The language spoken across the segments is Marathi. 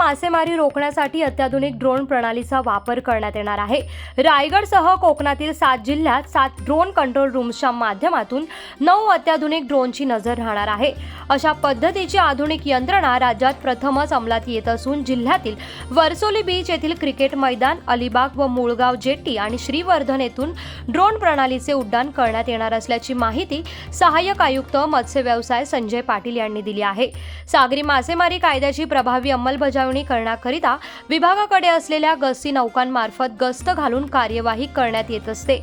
मासेमारी रोखण्यासाठी अत्याधुनिक ड्रोन प्रणालीचा वापर करण्यात येणार आहे. रायगडसह कोकणातील सात जिल्ह्यात सात ड्रोन कंट्रोल रूम्सच्या माध्यमातून नऊ अत्याधुनिक ड्रोनची नजर राहणार आहे. अशा पद्धतीची आधुनिक यंत्रणा राज्यात प्रथमच अंमलात येत असून जिल्ह्यातील वर्सोली बीच येथील क्रिकेट मैदान अलिबाग व मुळगाव जेट्टी आणि श्रीवर्धन येथून ड्रोन प्रणालीचे उड्डाण करण्यात येणार असल्याची माहिती सहाय्यक आयुक्त मत्स्य व्यवसाय संजय पाटील यांनी दिली आहे. सागरी मासेमारी कायद्याची प्रभावी अंमलबजावणी करण्याकरिता विभागाकडे असलेल्या गस्ती नौकांमार्फत गस्त घालून कार्यवाही करण्यात येत असते.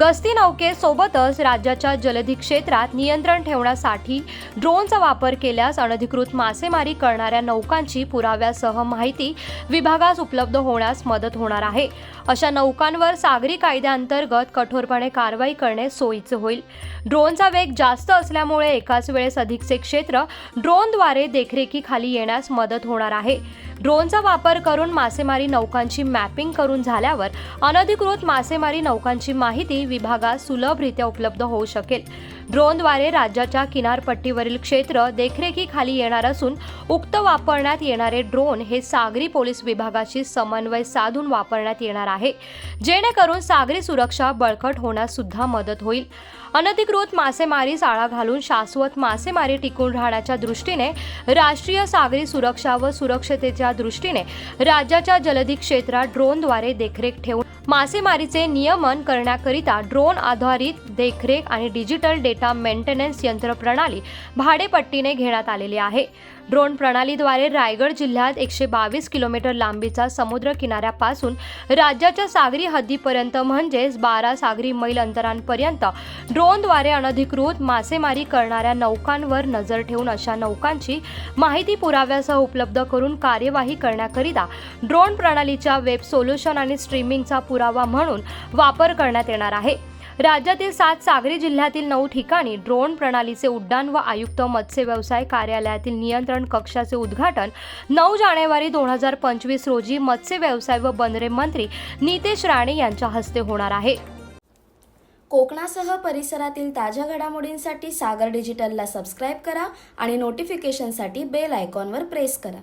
गस्ती नौकेसोबतच राज्याच्या जलधी क्षेत्रात नियंत्रण ठेवण्यासाठी ड्रोनचा वापर केल्यास अनधिकृत मासेमारी करणाऱ्या नौकांची पुराव्यासह माहिती विभागास उपलब्ध होण्यास मदत होणार आहे. अशा नौकांवर सागरी कायद्याअंतर्गत कठोरपणे कारवाई करणे सोयीचे होईल. ड्रोनचा वेग जास्त असल्यामुळे एकाच वेळेस अधिकचे क्षेत्र ड्रोनद्वारे देखरेखीखाली येण्यास मदत होणार आहे. ड्रोनचा वापर करून मासेमारी नौकांची मॅपिंग करून झाल्यावर अनधिकृत मासेमारी नौकांची माहिती विभागास सुलभरित्या उपलब्ध होऊ शकेल. ड्रोनद्वारे राज्याच्या किनारपट्टीवरील क्षेत्र देखरेखीखाली येणार असून उक्त वापरण्यात येणारे ड्रोन हे सागरी पोलीस विभागाशी समन्वय साधून वापरण्यात येणार आहे. जेणेकरून सागरी सुरक्षा बळकट होण्यास सुद्धा मदत होईल. अनधिकृत मासेमारीस आळा घालून शाश्वत मासेमारी टिकून राहण्याच्या दृष्टीने राष्ट्रीय सागरी सुरक्षा व सुरक्षतेच्या दृष्टीने राज्याच्या जलधी क्षेत्रात ड्रोनद्वारे देखरेख ठेवून मासेमारीचे नियमन करण्याकरिता ड्रोन आधारित देखरेख आणि डिजिटल डेटा डेटा मेंटेनन्स यंत्रप्रणाली भाडेपट्टीने घेण्यात आलेली आहे. ड्रोन प्रणालीद्वारे रायगड जिल्ह्यात एकशे बावीस किलोमीटर लांबीचा समुद्र किनाऱ्यापासून राज्याच्या सागरी हद्दीपर्यंत म्हणजेच बारा सागरी मैल अंतरांपर्यंत ड्रोनद्वारे अनधिकृत मासेमारी करणाऱ्या नौकांवर नजर ठेवून अशा नौकांची माहिती पुराव्यासह उपलब्ध करून कार्यवाही करण्याकरिता ड्रोन प्रणालीच्या वेब सोल्युशन आणि स्ट्रीमिंगचा पुरावा म्हणून वापर करण्यात येणार आहे. राज्यातील सात सागरी जिल्ह्यातील नऊ ठिकाणी ड्रोन प्रणालीचे उड्डाण व आयुक्त मत्स्य व्यवसाय कार्यालयातील नियंत्रण कक्षाचे उद्घाटन नऊ जानेवारी दोन हजार पंचवीस रोजी मत्स्य व्यवसाय व बंदरे मंत्री नितेश राणे यांच्या हस्ते होणार आहे. कोकणासह परिसरातील ताज्या घडामोडींसाठी सागर डिजिटलला सबस्क्राईब करा आणि नोटिफिकेशनसाठी बेल आयकॉनवर प्रेस करा.